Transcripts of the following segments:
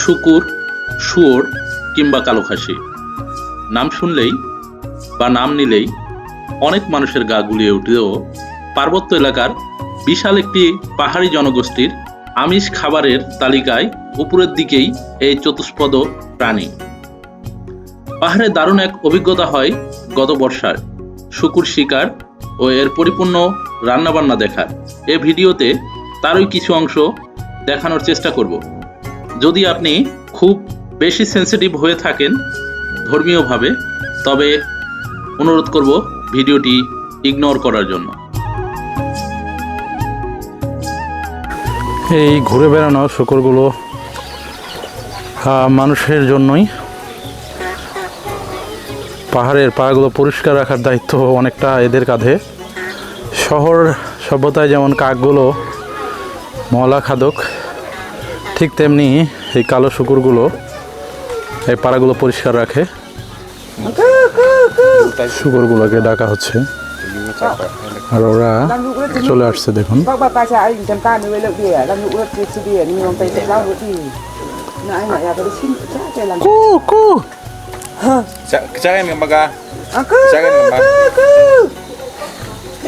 শুকুর, শুয়োর কিংবা কালো খাসি নাম শুনলেই বা নাম নিলেই অনেক মানুষের গা গুলিয়ে উঠলেও পার্বত্য এলাকার বিশাল একটি পাহাড়ি জনগোষ্ঠীর আমিষ খাবারের তালিকায় উপরের দিকেই এই চতুষ্পদ প্রাণী। পাহাড়ে দারুণ এক অভিজ্ঞতা হয় গত বর্ষার। শুকুর শিকার ও এর পরিপূর্ণ রান্নাবান্না দেখার। এ ভিডিওতে তারই কিছু অংশ দেখানোর চেষ্টা করব। যদি আপনি খুব বেশি সেন্সিটিভ হয়ে থাকেন ধর্মীয়ভাবে, তবে অনুরোধ করব ভিডিওটি ইগনোর করার জন্য। এই ঘুরে বেড়ানো শুকরগুলো মানুষের জন্যই। পাহাড়ের পাহাড়গুলো পরিষ্কার রাখার দায়িত্ব অনেকটা এদের কাঁধে। শহর সভ্যতায় যেমন কাকগুলো ময়লা খাদক ঠিক তেমনি এই কালো শুকুরগুলো, এই পাড়াগুলো পরিষ্কার রাখে। শুকুরগুলোকে ডাকা হচ্ছে। আর ওরা চলে আসছে, দেখুন।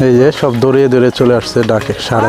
এই যে সব দৌড়িয়ে দৌড়িয়ে চলে আসছে ডাকে সারা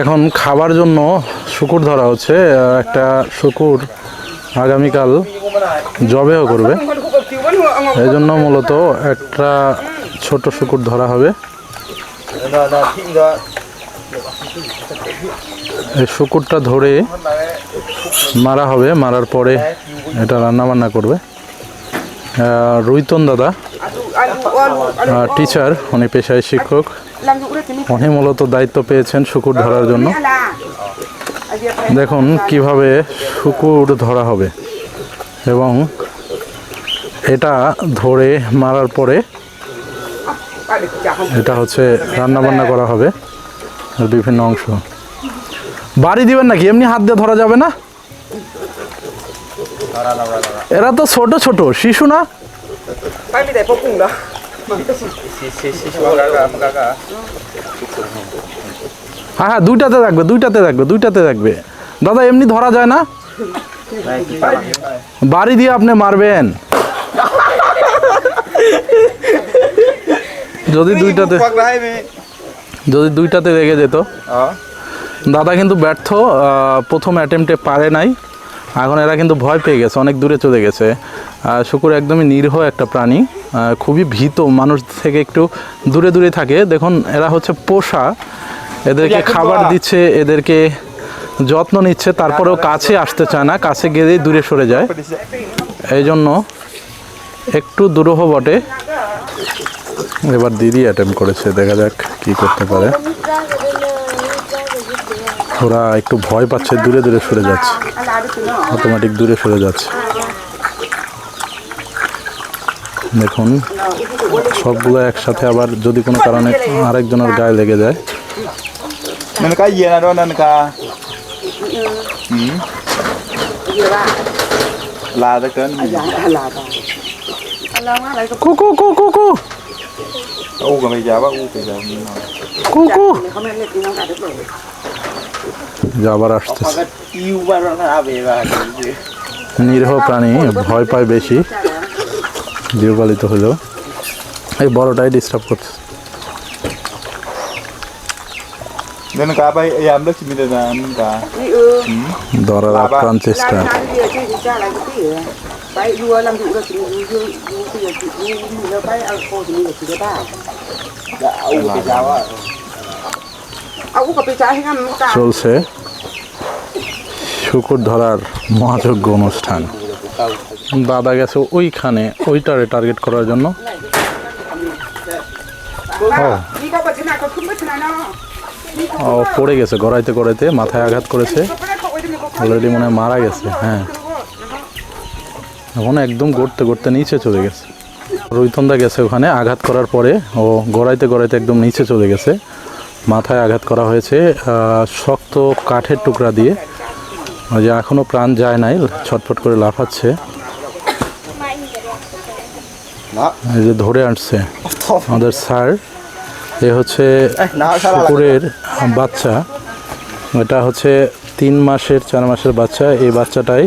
এখন খাবার জন্য শুকুর ধরা হচ্ছে একটা শুকুর আগামীকাল জবেও করবে। এই জন্য মূলত একটা ছোট শুকুর ধরা হবে। এই শুকুরটা ধরে মারা হবে মারার পরে এটা রান্না বান্না করবে। রুইতন দাদা। টিচার উনি পেশায় শিক্ষক। উনি মূলত দায়িত্ব পেয়েছেন শুকুর ধরার জন্য. দেখুন কীভাবে শুকুর ধরা হবে। এবং এটা ধরে মারার পরে এটা হচ্ছে রান্না বান্না করা হবে বিভিন্ন অংশ। বাড়ি দিবেন নাকি? এমনি হাত দিয়ে ধরা যাবে না? এরা তো ছোট ছোট শিশু না. হ্যাঁ হ্যাঁ দুইটাতে থাকবে দুইটাতে থাকবে দুইটাতে থাকবে দাদা এমনি ধরা যায় না. বাড়ি দিয়ে আপনি মারবেন যদি দুইটাতে. যদি দুইটাতে রেগে যেত. দাদা কিন্তু ব্যর্থ প্রথম অ্যাটেম্পটে পারে নাই এখন এরা কিন্তু ভয় পেয়ে গেছে অনেক দূরে চলে গেছে। আর শুকুর একদমই নিরীহ একটা প্রাণী খুবই ভীত মানুষ থেকে একটু দূরে দূরে থাকে। দেখুন এরা হচ্ছে পোষা এদেরকে খাবার দিচ্ছে এদেরকে যত্ন নিচ্ছে তারপরেও কাছে আসতে চায় না কাছে গেলেই দূরে সরে যায়। এই জন্য একটু দুরূহ বটে। এবার দিদি অ্যাটেম্প করেছে দেখা যাক কি করতে পারে। ওরা একটু ভয় পাচ্ছে দূরে দূরে সরে যাচ্ছে। অটোমেটিক দূরে সরে যাচ্ছে। দেখুন সবগুলো একসাথে আবার যদি কোনো কারণে আরেকজনের গায়ে লেগে যায়। কুকু কুকু Này không nên lên thì nó cả được rồi যে আবার আসতেছে. নিরীহ প্রাণী ভয় পায় বেশি গৃহপালিত হলেও এই বড়টাই ডিস্টার্ব করছে ধরার আপ্রাণ চেষ্টা চলছে। শুকুর ধরার মহাযজ্ঞ অনুষ্ঠান। দাদা গেছে ওইখানে, ওইটারে টার্গেট করার জন্য। ও, পড়ে গেছে, গড়াইতে গড়াইতে, মাথায় আঘাত করেছে। অলরেডি মনে মারা গেছে হ্যাঁ। এখন একদম গড়তে গড়তে নিচে চলে গেছে। রৈতন্দা গেছে ওখানে, আঘাত করার পরে ও গড়াইতে গড়াইতে একদম নিচে চলে গেছে। মাথায় আঘাত করা হয়েছে শক্ত কাঠের টুকরা দিয়ে। যে এখনও প্রাণ যায় নাই ছটফট করে লাফাচ্ছে। যে ধরে আনছে আমাদের স্যার এ হচ্ছে কুকুরের বাচ্চা। এটা হচ্ছে তিন মাসের চার মাসের বাচ্চা। এই বাচ্চাটাই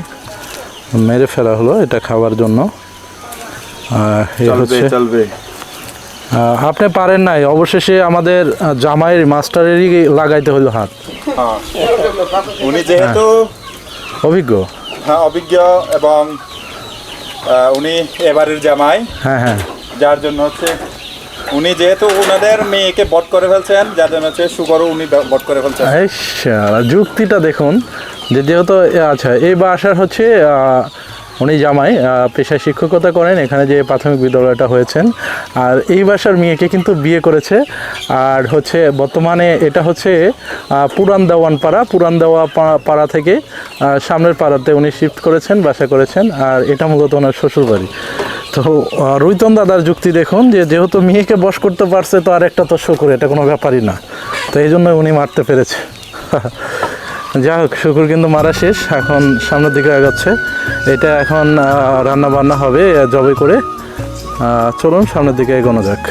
মেরে ফেলা হলো এটা খাওয়ার জন্য। এ হচ্ছে আপনি পারেন নাই। অবশেষে আমাদের জামাইয়ের মাস্টারেরই লাগাইতে হলো হাত। উনি যেহেতু অভিজ্ঞ? হ্যাঁ অভিজ্ঞ এবং উনি এবারের জামাই। হ্যাঁ হ্যাঁ। যার জন্য হচ্ছে উনি যেহেতু ওনাদের মেয়েকে বট করে ফেলছেন যার জন্য হচ্ছে সুগারও উনি বট করে ফেলছেন। যুক্তিটা দেখুন। যে যেহেতু আচ্ছা এই বাসার হচ্ছে উনি জামাই পেশায় শিক্ষকতা করেন, এখানে যে প্রাথমিক বিদ্যালয়টা হয়েছেন। আর এই বাসার মেয়েকে কিন্তু বিয়ে করেছে। আর হচ্ছে বর্তমানে এটা হচ্ছে পুরান দেওয়ান পাড়া। পুরান দেওয়া পাড়া থেকে সামনের পাড়াতে উনি শিফট করেছেন, বাসা করেছেন। আর এটা মূলত ওনার শ্বশুরবাড়ি। তো রুইতন দাদার যুক্তি দেখুন যে, যেহেতু মেয়েকে বশ করতে পারছে, তো আর একটা তো শুকুর, এটা কোনো ব্যাপারই না। তো এই জন্য উনি মারতে পেরেছে। যাই হোক শুকুর কিন্তু মারা শেষ। এখন সামনের দিকে আগাচ্ছে। এটা এখন রান্না বান্না হবে জবে করে। চলুন সামনের দিকে এগোনো যাক।